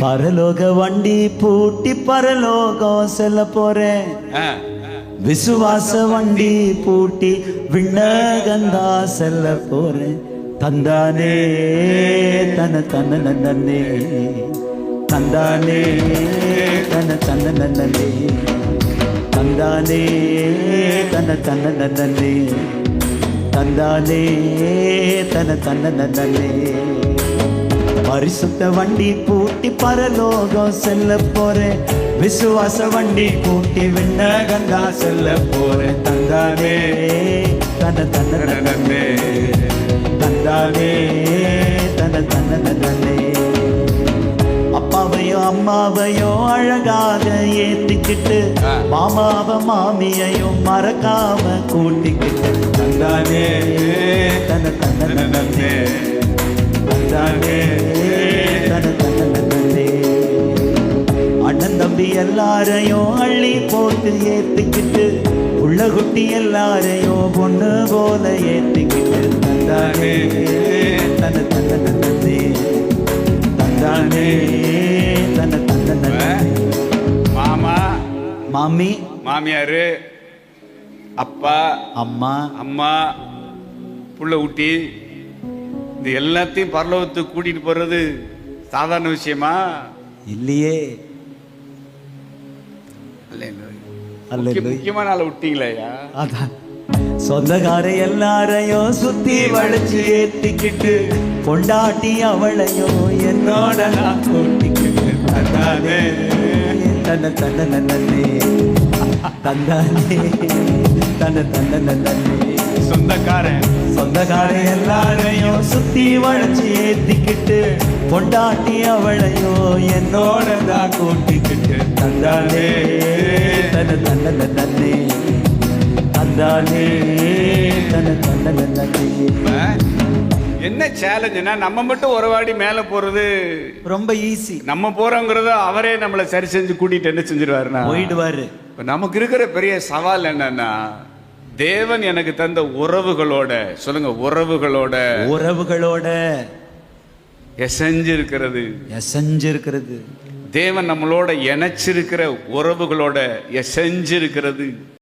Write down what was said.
பரலோக வண்டி பூட்டி பரலோகம் செல்ல போறேன். விசுவாச வண்டி பூட்டி விண்ணகந்தா செல்ல போறேன். தந்தானே தன தன நன்னே தந்தானே தன தன நன்னே தந்தானே தன தன நன்னே தந்தானே தன தன நன்னே பரிசுத்த வண்டி பூட்டி பரலோகம் செல்ல போறேன் விசுவாச வண்டி பூட்டி விண்ணகந்தா செல்ல போறேன் தந்தானே தன தன நன்னே. தந்தானே தன தன தன்னே அப்பாவையும் அம்மாவையும் அழகாக ஏத்திக்கிட்டு. மாமாவ மாமியையும் மறக்காம கூட்டிக்கிட்டு தந்தானே தன தன நன்னே. தந்தானே தம்பி எல்லாரையும் அள்ளி போட்டு ஏத்திக்கிட்டு உள்ள குட்டி எல்லாரையும் பொண்ணு போல ஏத்திக்கிட்டு தந்தானே தன தன தன்னே தந்தானே தன தன தன்னே. மாமா. மாமி. மாமியாரு. அப்பா. அம்மா. அம்மா. புள்ள ஊட்டி இது எல்லாத்தையும் பரலோகத்துக்கு கூட்டிட்டு போறது சாதாரண விஷயமா? இல்லையே. முக்கியமான ஆளை விட்டீங்களேயா? அதான். சொந்தக்கார எல்லாரையும் சுத்தி வளைச்சு ஏத்திக்கிட்டு பொண்டாட்டி அவளையும் என்னோட நான் கூட்டிக்கிட்டு தந்தானே. தன்ன தன்ன நன்னே தந்தானே. தன்ன தன்ன நன்னே சொந்தக்காரன். சொந்தக்கார எல்லாரையும் சுத்தி வளைச்சு ஏத்திக்கிட்டு பொண்டாட்டி அவளையும் என்னோட தான் கூட்டிக்கிட்டு தந்தானே. தன தன்ன நன்னே தந்தானே தன தன்ன நன்னே ஆ? என்ன சேலஞ்சுனா நம்ம மட்டும் உறவாடி மேல போறது ரொம்ப ஈஸி நம்ம போறோங்கிறத அவரே நம்மளை சரி செஞ்சு கூட்டிட்டு என்ன செஞ்சிருவாருன்னா போயிடுவாரு. இப்ப நமக்கு இருக்கிற பெரிய சவால் என்னன்னா தேவன் எனக்கு தந்த உறவுகளோட சொல்லுங்க உறவுகளோட உறவுகளோட எசைஞ்சு இருக்கிறது எசஞ்சிருக்கிறது. தேவன் நம்மளோட இணைச்சிருக்கிற உறவுகளோட செஞ்சிருக்கிறது.